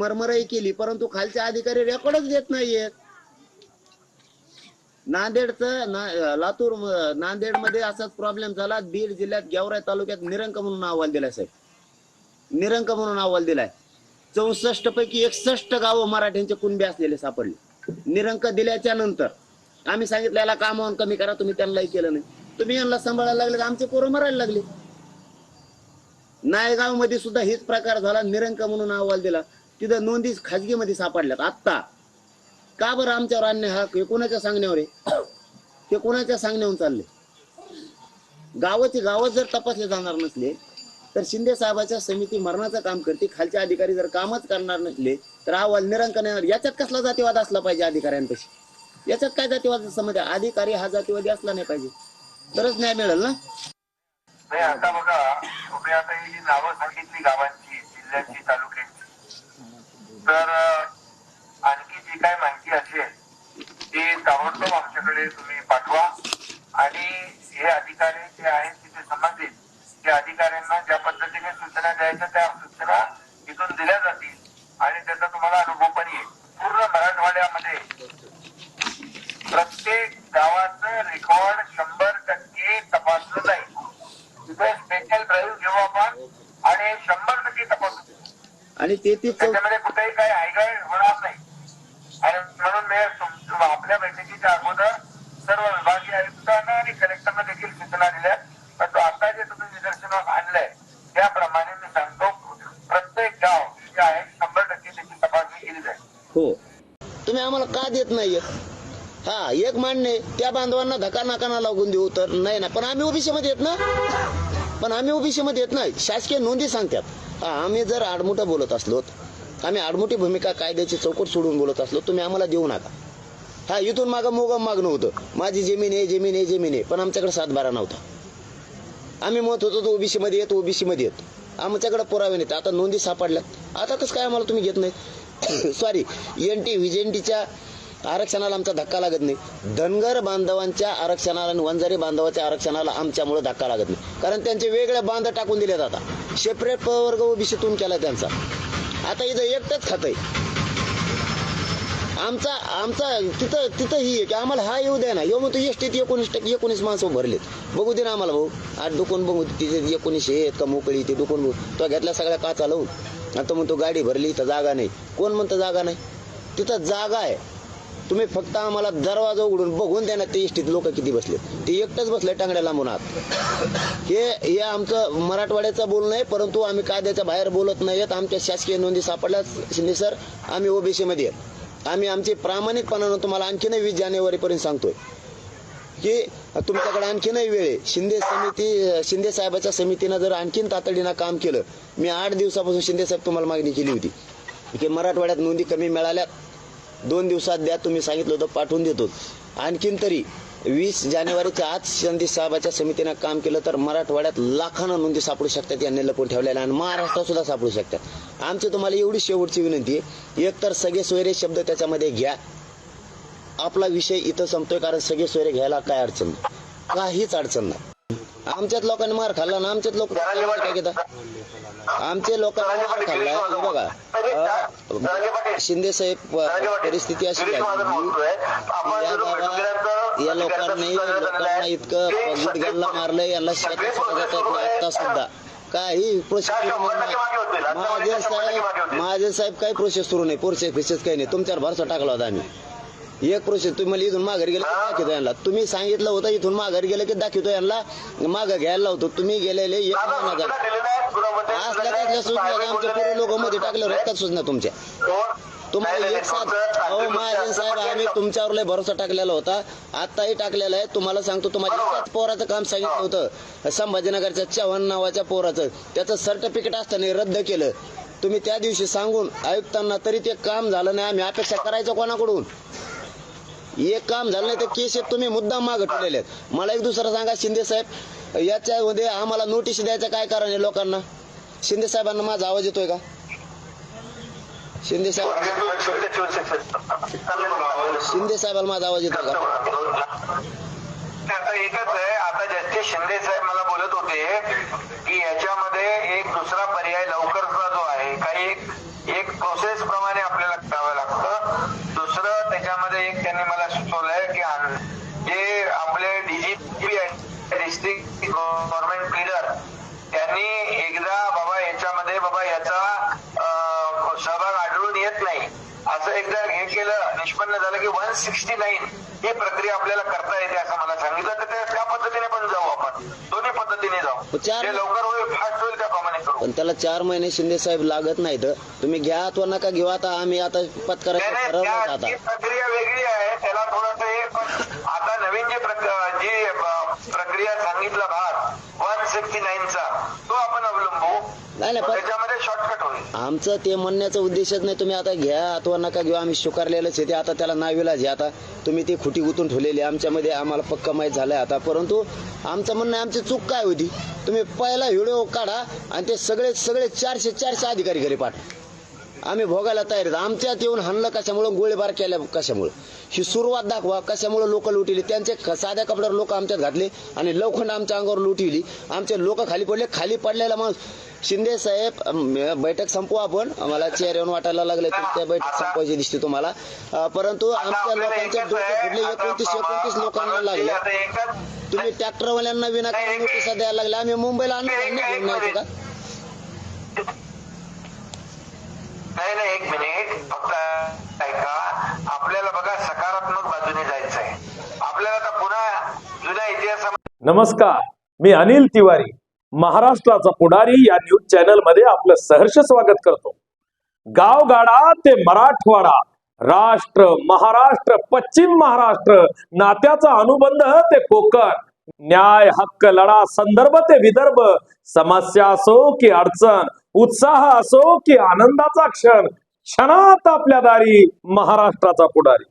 मरमराई केली परंतु खालचे अधिकारी रेकॉर्डच देत नाहीयेत. नांदेडचं ना लातूर नांदेडमध्ये असाच प्रॉब्लेम झाला. बीड जिल्ह्यात गेवराई तालुक्यात निरंक म्हणून अहवाल दिलाय साहेब. निरंक म्हणून अहवाल दिलाय. चौसष्ट पैकी एकसष्ट गावं मराठ्यांचे कुणबे असलेले सापडले. निरंक दिल्याच्या नंतर आम्ही सांगितलं याला कामावून कमी करा तुम्ही त्यांनाही केलं नाही. तुम्ही यांना सांभाळायला लागले तर आमचे पोरं मरायला लागले. नायगावमध्ये सुद्धा हेच प्रकार झाला. निरंक म्हणून अहवाल दिला. तिथं नोंदी खाजगीमध्ये सापडल्यात. आत्ता. का बरं आमच्यावर अन्याय हा? हे कोणाच्या सांगण्यावर आहे? ते कोणाच्या सांगण्यावर चालले गावाचे गावात जर तपासले जाणार नसले तर शिंदे साहेबाच्या समिती मरणाचं काम करते खालचे अधिकारी जर कामच करणार नसले तर अहवाल निरंकन येणार. याच्यात कसला जातीवाद असला पाहिजे अधिकाऱ्यांपाशी? याच्यात काय जातीवाद समज अधिकारी हा जातीवादी असला नाही पाहिजे. तरच न्याय मिळेल ना? नाही आता बघा तुम्ही आता ही नावं सांगितली गावांची जिल्ह्याची तालुक्याची. तर आणखी जी काय माहिती असेल ती ताबडतोब आमच्याकडे तुम्ही पाठवा. आणि हे अधिकारी जे आहेत तिथे संबंधित त्या अधिकाऱ्यांना ज्या पद्धतीने सूचना द्यायच्या त्या सूचना तिथून दिल्या जातील. आणि त्याचा तुम्हाला अनुभव पण येईल. पूर्ण मराठवाड्यामध्ये प्रत्येक गावाचं रेकॉर्ड शंभर टक्के तपासलं जाईल. तिथे स्पेशल ड्राईव्ह घेऊ आपण आणि शंभर टक्के तपासू आणि तेहतीस चौ त्याच्यामध्ये कुठेही काही हायगाय होणार नाही. आणि म्हणून मी आपल्या बैठकीच्या अगोदर सर्व विभागीय आयुक्तांना आणि कलेक्टरना देखील सूचना दिल्या. परंतु आता जे तुम्ही निदर्शनास आणलंय त्याप्रमाणे मी सांगतो प्रत्येक गाव जे आहे शंभर टक्के त्याची तपासणी केली जाईल. हो. तुम्ही आम्हाला का देत नाहीये? हा एक मान्य आहे, त्या बांधवांना धक्का नाकाना लागून देऊ तर नाही ना. पण आम्ही ओबीसी मध्ये येत ना? पण आम्ही ओबीसी मध्ये येत नाही. शासकीय नोंदी सांगतात. आम्ही जर आडमुठं बोलत असलो आम्ही आडमुठी भूमिका कायद्याची चौकट सोडून बोलत असलो तुम्ही आम्हाला देऊ नका. हा इथून मागं मोगम मागणं होतं. माझी जमीन आहे जमीन आहे जमीन आहे पण आमच्याकडे सातबारा नव्हता. आम्ही मत होतो तो ओबीसी मध्ये येत ओबीसी मध्ये येत. आमच्याकडे पुरावे नाहीत. आता नोंदी सापडल्या आता तसं काय आम्हाला तुम्ही घेत नाही. सॉरी एन टी व्हिजेंटीच्या आरक्षणाला आमचा धक्का लागत नाही. धनगर बांधवांच्या आरक्षणाला आणि वंजारी बांधवाच्या आरक्षणाला आमच्यामुळे धक्का लागत नाही. कारण त्यांचे वेगळे बांध टाकून दिले जातात. सेपरेट वर्ग ओबीसीतून केला त्यांचा. आता इथं एकटंच खातंय आमचा आमचा तिथं तिथं ही आहे की आम्हाला हा येऊ द्या ना. येऊ म्हणतो एस टीत एकोणीस टक्के एकोणीस माणसं भरलेत. बघू दे ना आम्हाला भाऊ. आठ दुकान बघू तिथे एकोणीसशे आहेत का मोकळी ते दुकान बघू. तो घेतला सगळ्या काचा लावून. आता म्हणतो गाडी भरली इथं जागा नाही. कोण म्हणतं जागा नाही तिथं जागा आहे. तुम्ही फक्त आम्हाला दरवाजा उघडून बघून द्या ना ते इष्टीत लोक किती बसले ते एकटंच बसले टांगड्या लांबून आत. हे हे आमचं मराठवाड्याचं बोलणं आहे परंतु आम्ही कायद्याच्या बाहेर बोलत नाहीत आमच्या शासकीय नोंदी सापडल्या शिंदे सर. आम्ही ओबीसीमध्ये आहेत. आम्ही आमची प्रामाणिकपणानं तुम्हाला आणखीनही वीस जानेवारीपर्यंत सांगतोय की तुमच्याकडे आणखीनही वेळ आहे. शिंदे समिती शिंदे साहेबाच्या समितीनं जर आणखीन तातडीनं काम केलं मी आठ दिवसापासून शिंदे साहेब तुम्हाला मागणी केली होती की मराठवाड्यात नोंदी कमी मिळाल्यात. दोन दिवसात द्या तुम्ही सांगितलं होतं पाठवून देतो. आणखीन तरी वीस जानेवारीच्या आज संधी साहेबाच्या समितीनं काम केलं तर मराठवाड्यात लाखांना नोंदी सापडू शकतात यांनी लपून ठेवलेल्या आणि महाराष्ट्रात सुद्धा सापडू शकतात. आमची तुम्हाला एवढी शेवटची विनंती आहे एकतर सगळे सोयरे शब्द त्याच्यामध्ये घ्या. आपला विषय इथं संपतोय कारण सगळे सोयरे घ्यायला काय अडचण नाही. काहीच अडचण नाही. आमच्याच लोकांनी मार खाल्ला ना आमच्याच लोक काय घेतात आमचे लोकांनी मार खाल्लाय बघा. शिंदे साहेब परिस्थिती अशी आहे. की या लोकांनी लोकांना इतकं गुडघ्यांना मारलंय यांना शेतात आता सुद्धा. काही प्रोसेस महाजन साहेब महाजन साहेब काही प्रोसेस सुरू नाही. प्रोसेस फिसेस काही नाही. तुमच्यावर भरसा टाकला होता आम्ही. एक प्रोसेस तुम्ही मला इथून माघारी गेलं की दाखवतो यांना. तुम्ही सांगितलं होतं इथून माघारी गेलं की दाखवतो यांना. मागं घ्यायला लावतो. तुम्ही गेलेले एक महिना झाला. असल्या कसल्या सूचना आमच्या पूर्व लोक मध्ये टाकल्या रक्तात सूचना तुमच्या. तुम्हाला एक साथ. अहो महाजन साहेब आम्ही तुमच्यावर लय भरोसा टाकलेला होता. आताही टाकलेला आहे. तुम्हाला सांगतो तुम्हाला एकाच पोराचं काम सांगितलं होतं. संभाजीनगरच्या चव्हाण नावाच्या पोराचं. त्याचं सर्टिफिकेट असताना रद्द केलं. तुम्ही त्या दिवशी सांगून आयुक्तांना तरी ते काम झालं नाही. आम्ही अपेक्षा करायचं कोणाकडून? एक काम झालं नाही तर केस आहेत तुम्ही मुद्दाम मागं ठेवलेले आहेत. मला एक दुसरं सांगा शिंदे साहेब याच्यामध्ये आम्हाला नोटीस द्यायचं काय कारण आहे लोकांना? शिंदे साहेबांना माझा आवाज येतोय का? शिंदे साहेब शिंदे साहेबाला माझा आवाज येतोय का? आता एकच आहे आता जस्टिस शिंदे साहेब मला बोलत होते की याच्यामध्ये एक दुसरा पर्याय त्यांनी मला सुचवलंय की जे आपले डीजीपी डिस्ट्रिक्ट गव्हर्नमेंट लिडर त्यांनी एकदा बाबा याच्यामध्ये बाबा याचा सहभाग आढळून येत नाही. असं एकदा हे केलं निष्पन्न झालं की वन सिक्स्टी नाईन ही प्रक्रिया आपल्याला करता येते असं मला सांगितलं. तर त्या त्या पद्धतीने पण जाऊ आपण. दोन्ही पद्धतीने जाऊ. जे लवकर होईल फास्ट होईल त्याप्रमाणे करू. पण त्याला चार महिने शिंदे साहेब लागत नाहीत. तुम्ही घ्या अथवा नका घेऊ. आता आम्ही आता पत्करा प्रक्रिया वेगळी त्याला थोडस हे पण आता नवीन जे जी प्रक्रिया सांगितला भाग वन सिक्स्टी नाईनचा तो आपण अवलंबू. नाही, नाही, त्याच्यामध्ये शॉर्टकट होईल. आमचं ते म्हणण्याचा उद्देशच नाही तुम्ही आता घ्या अथवा नका घेऊ आम्ही स्वीकारलेलंच आहे ते आता त्याला नाविलाज आहे आता तुम्ही ती खुटी गुतून ठेवलेली. आमच्यामध्ये आम्हाला पक्का माहीत झालंय आता परंतु आमचं म्हणणं आहे, आमची चूक काय होती? तुम्ही पहिला व्हिडिओ काढा आणि ते सगळे सगळे चारशे चारशे अधिकारी घरी पाठवा. आम्ही भोगायला तयार आहेत. आमच्यात येऊन हाणलं कशामुळं? गोळीबार केल्या कशामुळं? ही सुरुवात दाखवा कशामुळं लोक लुटिली? त्यांचे साध्या कपड्यावर लोक आमच्यात घातले आणि लवखंड आमच्या अंगावर लुटिवली आमचे लोक खाली पडले. खाली पडलेला माणूस शिंदे साहेब बैठक संपू आपण. मला चेअर येऊन वाटायला लागले. त्या बैठक संपवायची दिसते तुम्हाला. परंतु आमच्या आपल्याला लोकांचे एकच डोके फुटले. एकोणतीस एकोणतीस लोकांना लागले. तुम्ही ट्रॅक्टरवाल्यांना विनाकारण नोटिसा द्यायला लागले. आम्ही मुंबईला आणून घेऊन का? नाही नाही एक मिनिट फक्त ऐका. आपल्याला बघा सकारात्मक बाजूने जायचं आहे आपल्याला आता पुन्हा जुन्या इतिहासामध्ये नमस्कार. मी अनिल तिवारी महाराष्ट्राचा पुढारी या न्यूज चॅनलमध्ये आपलं सहर्ष स्वागत करतो. गावगाडा ते मराठवाडा राष्ट्र महाराष्ट्र पश्चिम महाराष्ट्र नात्याचा अनुबंध ते कोकण न्याय हक्क लढा संदर्भ ते विदर्भ समस्या असो की अडचण उत्साह असो की आनंदाचा क्षण क्षणात आपल्या दारी महाराष्ट्राचा पुढारी.